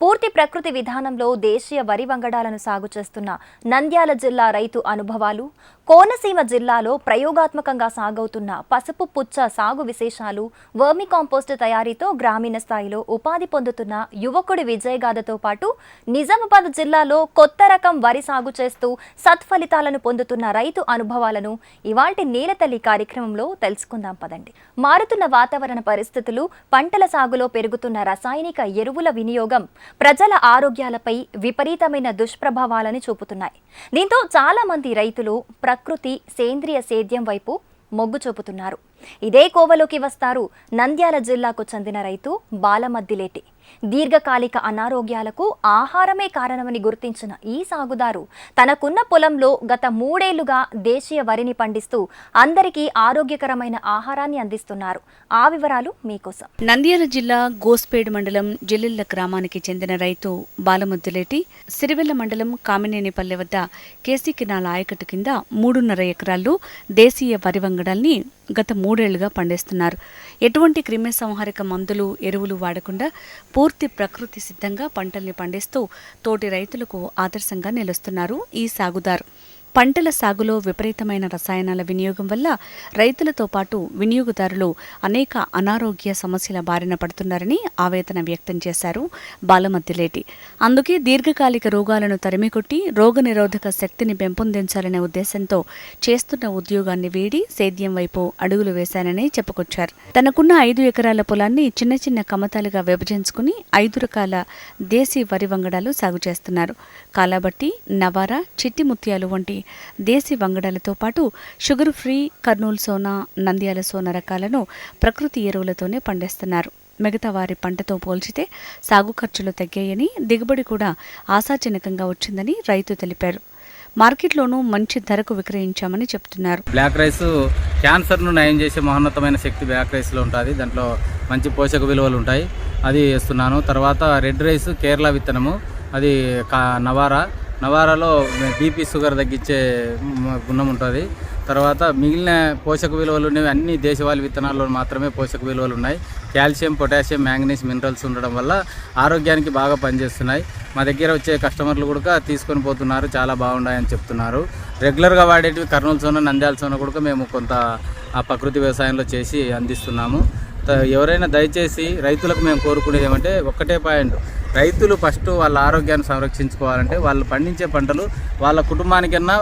పూర్తి ప్రకృతి విధానంలో దేశీయ వరి వంగడాలను సాగు చేస్తున్న నంద్యాల జిల్లా రైతు అనుభవాలు కోనసీమ జిల్లాలో ప్రయోగాత్మకంగా సాగవుతున్న పసుపు పుచ్చ సాగు విశేషాలు వర్మి కాంపోస్ట్ తయారీతో గ్రామీణ స్థాయిలో ఉపాధి పొందుతున్న యువకుడి విజయగాథతో పాటు నిజామాబాద్ జిల్లాలో కొత్త రకం వరి సాగు చేస్తూ సత్ఫలితాలను పొందుతున్న రైతు అనుభవాలను ఇవాల్టి నేలతల్లి కార్యక్రమంలో తెలుసుకుందాం పదండి. మారుతున్న వాతావరణ పరిస్థితులు పంటల సాగులో పెరుగుతున్న రసాయనిక ఎరువుల వినియోగం ప్రజల ఆరోగ్యాలపై విపరీతమైన దుష్ప్రభావాలని చూపుతున్నాయి. దీంతో చాలా మంది రైతులు ప్రకృతి సేంద్రియ సేద్యం వైపు మొగ్గు చూపుతున్నారు. ఇదే కోవలోకి వస్తారు నంద్యాల జిల్లాకు చెందిన రైతు బాలమద్దిలేటి. దీర్ఘకాలిక అనారోగ్యాలకు ఆహారమే కారణమని గుర్తించిన ఈ సాగుదారు తనకున్న పొలంలో గత మూడేళ్ళుగా దేశీయ వరిని పండిస్తూ అందరికీ ఆరోగ్యకరమైన ఆహారాన్ని అందిస్తున్నారు. ఆ వివరాలు మీకోసం. నంద్యాల జిల్లా గోస్పేడ్ మండలం జిల్లిల్ల గ్రామానికి చెందిన రైతు బాలముద్దులేటి సిరివెల్ల మండలం కామినేనిపల్లె వద్ద కేసీ కినాల ఆయకట్టు కింద మూడున్నర ఎకరాల్లో దేశీయ వరి వంగడాల్ని గత మూడేళ్ళుగా పండిస్తున్నారు. ఎటువంటి క్రిమి సంహారక మందులు ఎరువులు వాడకుండా పూర్తి ప్రకృతి సిద్ధంగా పంటల్ని పండిస్తూ తోటి రైతులకు ఆదర్శంగా నిలుస్తున్నారు ఈ సాగుదారు. పంటల సాగులో విపరీతమైన రసాయనాల వినియోగం వల్ల రైతులతో పాటు వినియోగదారులు అనేక అనారోగ్య సమస్యల బారిన పడుతున్నారని ఆవేదన వ్యక్తం చేశారు బాలమద్దిలేటి. అందుకే దీర్ఘకాలిక రోగాలను తరిమికొట్టి రోగనిరోధక శక్తిని పెంపొందించాలనే ఉద్దేశంతో చేస్తున్న ఉద్యోగాన్ని వీడి సేద్యం వైపు అడుగులు వేశానని చెప్పుకొచ్చారు. తనకున్న ఐదు ఎకరాల పొలాన్ని చిన్న చిన్న కమతాలుగా విభజించుకుని ఐదు రకాల దేశీ వరి వంగడాలు సాగు చేస్తున్నారు. కాలాబట్టి నవారా చిట్టి ముత్యాలు వంటి దేశీ వంగడాలతో పాటు షుగర్ ఫ్రీ కర్నూలు సోనా నంద్యాల సోనా రకాలను ప్రకృతి ఎరువులతోనే పండిస్తున్నారు. మిగతా వారి పంటతో పోల్చితే సాగు ఖర్చులు తగ్గాయని దిగుబడి కూడా ఆశాజనకంగా వచ్చిందని రైతు తెలిపారు. మార్కెట్లోనూ మంచి ధరకు విక్రయించామని చెప్తున్నారు బ్లాక్ రైస్ క్యాన్సర్ను నయం చేసే మహోన్నతమైన శక్తి బ్లాక్ రైస్లో ఉంటుంది. దాంట్లో మంచి పోషక విలువలు ఉంటాయి. అది వేస్తున్నాను. తర్వాత రెడ్ రైస్ కేరళ విత్తనము. అది కా నవారా. నవారాలో బీపీ షుగర్ తగ్గించే గుణం ఉంటుంది. తర్వాత మిగిలిన పోషక విలువలు ఉన్నవి అన్ని దేశవాళి విత్తనాల్లో మాత్రమే పోషక విలువలు ఉన్నాయి. కాల్షియం పొటాషియం మ్యాంగనీస్ మినరల్స్ ఉండడం వల్ల ఆరోగ్యానికి బాగా పనిచేస్తున్నాయి. మా దగ్గర వచ్చే కస్టమర్లు కూడా తీసుకొని పోతున్నారు. చాలా బాగున్నాయని చెప్తున్నారు. రెగ్యులర్గా వాడేటివి కర్నూలు సోన నంద్యాల సోన కూడా మేము కొంత ఆ ప్రకృతి వ్యవసాయంలో చేసి అందిస్తున్నాము. ఎవరైనా దయచేసి రైతులకు మేము కోరుకునేది ఏమంటే ఒక్కటే పాయింట్. రైతులు ఫస్ట్ వాళ్ళ ఆరోగ్యాన్ని సంరక్షించుకోవాలంటే వాళ్ళు పండించే పంటలు వాళ్ళ కుటుంబానికన్నా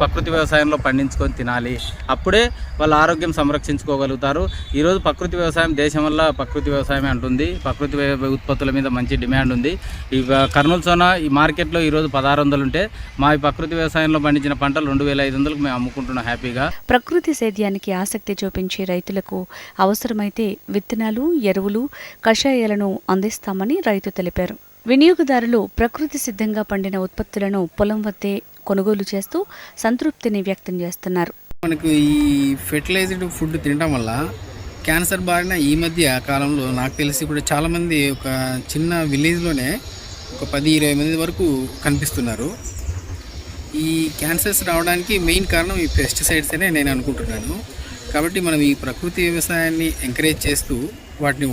ప్రకృతి వ్యవసాయంలో పండించుకొని తినాలి. అప్పుడే వాళ్ళ ఆరోగ్యం సంరక్షించుకోగలుగుతారు. ఈరోజు ప్రకృతి వ్యవసాయం దేశం వల్ల ప్రకృతి వ్యవసాయమే అంటుంది. ప్రకృతి ఉత్పత్తుల మీద మంచి డిమాండ్ ఉంది. ఈ కర్నూలు సోనా ఈ మార్కెట్లో ఈరోజు పదహారు వందలు ఉంటే మా ప్రకృతి వ్యవసాయంలో పండించిన పంటలు రెండు వేల ఐదు వందలకు మేము అమ్ముకుంటున్నాం హ్యాపీగా. ప్రకృతి సేద్యానికి ఆసక్తి చూపించే రైతులకు అవసరమైతే విత్తనాలు ఎరువులు కషాయాలను అందిస్తామని రైతు తెలిపారు. వినియోగదారులు ప్రకృతి సిద్ధంగా పండిన ఉత్పత్తులను పొలం వద్దే కొనుగోలు చేస్తూ సంతృప్తిని వ్యక్తం చేస్తున్నారు. మనకు ఈ ఫెర్టిలైజ్డ్ ఫుడ్ తినడం వల్ల క్యాన్సర్ బారిన ఈ మధ్య కాలంలో నాకు తెలిసి కూడా చాలామంది ఒక చిన్న విలేజ్లోనే ఒక పది ఇరవై మంది వరకు కనిపిస్తున్నారు. ఈ క్యాన్సర్స్ రావడానికి మెయిన్ కారణం ఈ పెస్టిసైడ్స్ అనే నేను అనుకుంటున్నాను. కాబట్టి మనం ఈ ప్రకృతి వ్యవసాయాన్ని ఎంకరేజ్ చేస్తూ వాటిని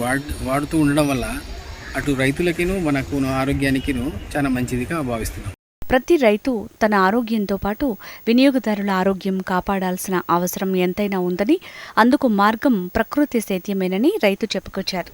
వాడుతూ ఉండడం వల్ల అటు రైతులకిను మనకు ఆరోగ్యానికిను చాలా మంచిదిగా భావిస్తున్నాం. ప్రతి రైతు తన ఆరోగ్యంతో పాటు వినియోగదారుల ఆరోగ్యం కాపాడాల్సిన అవసరం ఎంతైనా ఉందని అందుకు మార్గం ప్రకృతి సేద్యమేనని రైతు చెప్పుకొచ్చారు.